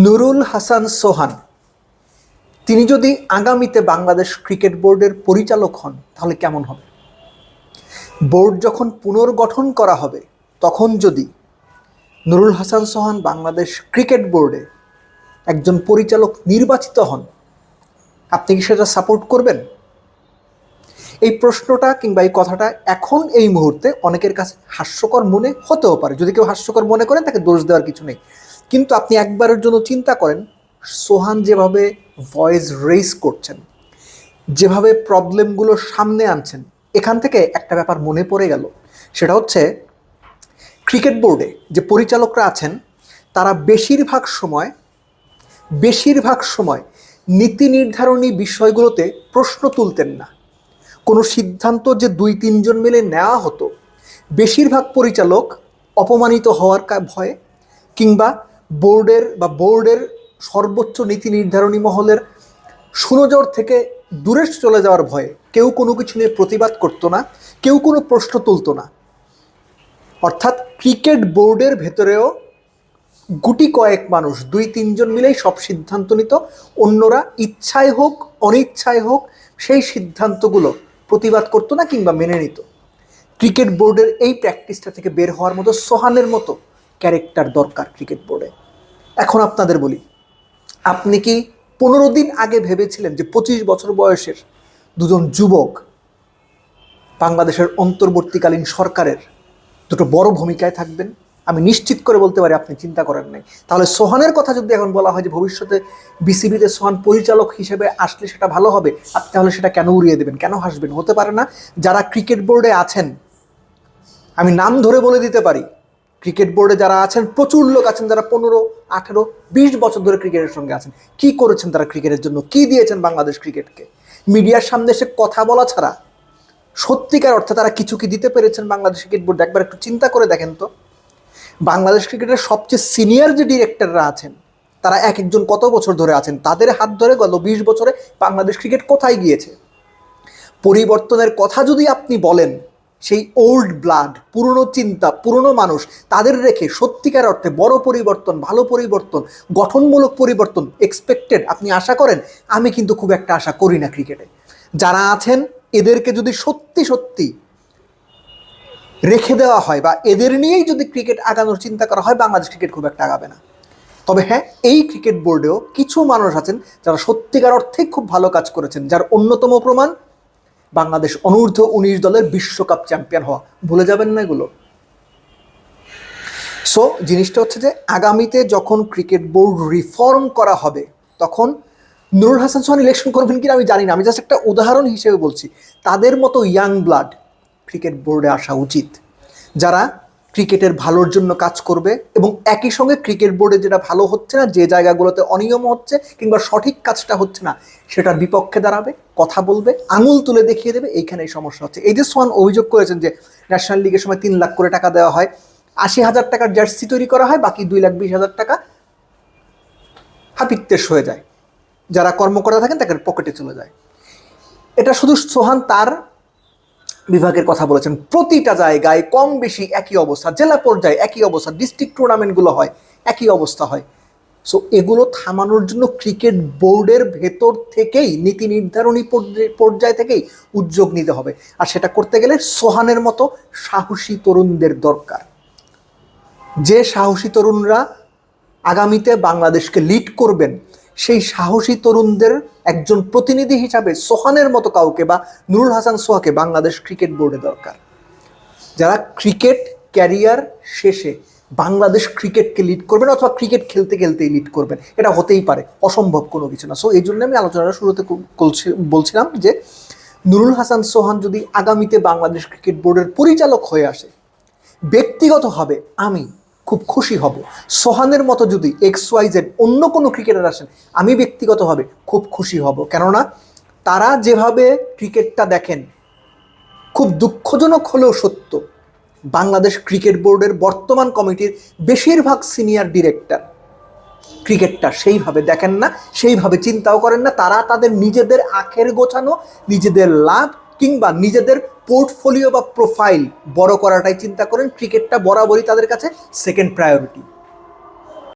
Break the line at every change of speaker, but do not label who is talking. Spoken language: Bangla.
নুরুল হাসান সোহান। তিনি যদি আগামীতে বাংলাদেশ ক্রিকেট বোর্ডের পরিচালক হন, তাহলে কেমন হবে? বোর্ড যখন পুনর্গঠন করা হবে, তখন যদি নুরুল হাসান সোহান বাংলাদেশ ক্রিকেট বোর্ডে একজন পরিচালক নির্বাচিত হন, আপনি কি সেটা সাপোর্ট করবেন? এই প্রশ্নটা কিংবা এই কথাটা এখন এই মুহূর্তে অনেকের কাছে হাস্যকর মনে হতেও পারে। যদি কেউ হাস্যকর মনে করেন তাকে দোষ দেওয়ার কিছু নেই। কিন্তু আপনি একবারের জন্য চিন্তা করেন, সোহান যেভাবে ভয়েস রেইজ করছেন, যেভাবে প্রবলেমগুলো সামনে আনছেন, এখান থেকে একটা ব্যাপার মনে পড়ে গেল। সেটা হচ্ছে ক্রিকেট বোর্ডে যে পরিচালকরা আছেন, তারা বেশিরভাগ সময় বেশিরভাগ সময় নীতি নির্ধারণী বিষয়গুলোতে প্রশ্ন তুলতেন না। কোনো সিদ্ধান্ত যে দুই, তিনজন মিলে নেওয়া হতো, বেশিরভাগ পরিচালক অপমানিত হওয়ার ভয়ে কিংবা বোর্ডের বা বোর্ডের সর্বোচ্চ নীতি নির্ধারণী মহলের সুনজর থেকে দূরে চলে যাওয়ার ভয়ে কেউ কোনো কিছু নিয়ে প্রতিবাদ করতো না, কেউ কোনো প্রশ্ন তুলতো না। অর্থাৎ ক্রিকেট বোর্ডের ভেতরেও গুটি কয়েক মানুষ, দুই তিনজন মিলেই সব সিদ্ধান্ত নিত, অন্যরা ইচ্ছায় হোক, অনিচ্ছায় হোক, সেই সিদ্ধান্তগুলো প্রতিবাদ করতো না কিংবা মেনে নিত। ক্রিকেট বোর্ডের এই প্র্যাকটিসটা থেকে বের হওয়ার মতো সোহানের মতো ক্যারেক্টার দরকার ক্রিকেট বোর্ডে। এখন আপনাদের বলি, আপনি কি পনেরো দিন আগে ভেবেছিলেন যে পঁচিশ বছর বয়সের দুজন যুবক বাংলাদেশের অন্তর্বর্তীকালীন সরকারের দুটো বড় ভূমিকায় থাকবেন? আমি নিশ্চিত করে বলতে পারি আপনি চিন্তা করেন নাই। তাহলে সোহানের কথা যদি এখন বলা হয় যে ভবিষ্যতে বিসিবিতে সোহান পরিচালক হিসেবে আসলে সেটা ভালো হবে, আপনি তাহলে সেটা কেন উড়িয়ে দেবেন? কেন হাসবেন? হতে পারে না। যারা ক্রিকেট বোর্ডে আছেন, আমি নাম ধরে বলে দিতে পারি ক্রিকেট বোর্ডে যারা আছেন, প্রচুর লোক আছেন যারা পনেরো, আঠেরো, বিশ বছর ধরে ক্রিকেটের সঙ্গে আছেন। কি করেছেন তারা ক্রিকেটের জন্য? কি দিয়েছেন বাংলাদেশ ক্রিকেটকে? মিডিয়ার সামনে এসে কথা বলা ছাড়া সত্যিকার অর্থে তারা কিছু কি দিতে পেরেছেন বাংলাদেশ ক্রিকেট বোর্ড? একবার একটু চিন্তা করে দেখেন তো। বাংলাদেশ ক্রিকেটের সবচেয়ে সিনিয়র যে ডিরেক্টররা আছেন, তারা এক একজন কত বছর ধরে আছেন? তাদের হাত ধরে গেল বিশ বছরে বাংলাদেশ ক্রিকেট কোথায় গিয়েছে? পরিবর্তনের কথা যদি আপনি বলেন সেই ওল্ড ব্লাড পুরনো চিন্তা, পুরনো মানুষ, তাদের রেখে সত্যিকার অর্থে বড় পরিবর্তন, ভালো পরিবর্তন, গঠনমূলক পরিবর্তন এক্সপেক্টেড আপনি আশা করেন? আমি কিন্তু খুব একটা আশা করি না ক্রিকেটে যারা আছেন, এদেরকে যদি সত্যি সত্যি রেখে দেওয়া হয় বা এদের নিয়েই যদি ক্রিকেট আগানোর চিন্তা করা হয়, বাংলাদেশ ক্রিকেট খুব একটা আগাবে না। তবে হ্যাঁ এই ক্রিকেট বোর্ডেও কিছু মানুষ আছেন, যারা সত্যিকার অর্থেই খুব ভালো কাজ করেছেন, যার অন্যতম প্রমাণ বাংলাদেশ অনূর্ধ্ব উনিশ দলের বিশ্বকাপ চ্যাম্পিয়ন হওয়া। ভুলে যাবেন না এগুলো। সো জিনিসটা হচ্ছে যে আগামীতে যখন ক্রিকেট বোর্ড রিফর্ম করা হবে, তখন নুরুল হাসান সোহান ইলেকশন করবেন কিনা আমি জানি না। আমি জাস্ট একটা উদাহরণ হিসেবে বলছি। তাদের মতো ইয়াং ব্লাড ক্রিকেট বোর্ডে আসা উচিত। যারা ক্রিকেটের ভালোর জন্য কাজ করবে এবং একই সঙ্গে ক্রিকেট বোর্ডে যেটা ভালো হচ্ছে না, যে জায়গাগুলোতে অনিয়ম হচ্ছে কিংবা সঠিক কাজটা হচ্ছে না, সেটার বিপক্ষে দাঁড়াবে, কথা বলবে, আঙুল তুলে দেখিয়ে দেবে এইখানে এই সমস্যা হচ্ছে। এই যে সোহান অভিযোগ করেছেন যে ন্যাশনাল লিগের সময় তিন লাখ করে টাকা দেওয়া হয়, আশি হাজার টাকার জার্সি তৈরি করা হয়, বাকি দুই লাখ বিশ হাজার টাকা হাপিত্তেশ হয়ে যায়। যারা কর্মকর্তা থাকেন তাদের পকেটে চলে যায়। এটা শুধু সোহান তার বিভাগের কথা বলেছেন। প্রতিটা জায়গায় কম বেশি একই অবস্থা, জেলা পর্যায়ে একই অবস্থা ডিস্ট্রিক্ট টুর্নামেন্টগুলো হয়, একই অবস্থা হয়। সো এগুলো থামানোর জন্য ক্রিকেট বোর্ডের ভেতর থেকেই, নীতি নির্ধারণী পর্যায়- থেকেই উদ্যোগ নিতে হবে। আর সেটা করতে গেলে সোহানের মতো সাহসী তরুণদের দরকার। যে সাহসী তরুণরা আগামীতে বাংলাদেশকে লিড করবেন সেই সাহসী তরুণদের একজন প্রতিনিধি হিসাবে সোহানের মতো কাউকে বা নুরুল হাসান সোহাকে বাংলাদেশ ক্রিকেট বোর্ডে দরকার। যারা ক্রিকেট ক্যারিয়ার শেষে বাংলাদেশ ক্রিকেটকে লিড করবেন অথবা ক্রিকেট খেলতে খেলতেই লিড করবেন, এটা হতেই পারে, অসম্ভব কোনো কিছু না। সো এই জন্য আমি আলোচনাটা শুরুতে বলছিলাম যে নুরুল হাসান সোহান যদি আগামীতে বাংলাদেশ ক্রিকেট বোর্ডের পরিচালক হয়ে আসে, ব্যক্তিগতভাবে আমি খুব খুশি হব। সোহানের মতো যদি এক্স ওয়াই জেড অন্য কোনো ক্রিকেটার আসেন, আমি ব্যক্তিগতভাবে খুব খুশি হব। কেননা, তারা যেভাবে ক্রিকেটটা দেখেন, খুব দুঃখজনক হলেও সত্য, বাংলাদেশ ক্রিকেট বোর্ডের বর্তমান কমিটির বেশিরভাগ সিনিয়র ডিরেক্টর ক্রিকেটটা সেইভাবে দেখেন না, সেইভাবে চিন্তাও করেন না। তারা তাদের নিজেদের আখের গোছানো, নিজেদের লাভ কিংবা নিজেদের পোর্টফোলিও বা প্রোফাইল বড় করাটাই চিন্তা করেন ক্রিকেটটা বরাবরই তাদের কাছে সেকেন্ড প্রায়োরিটি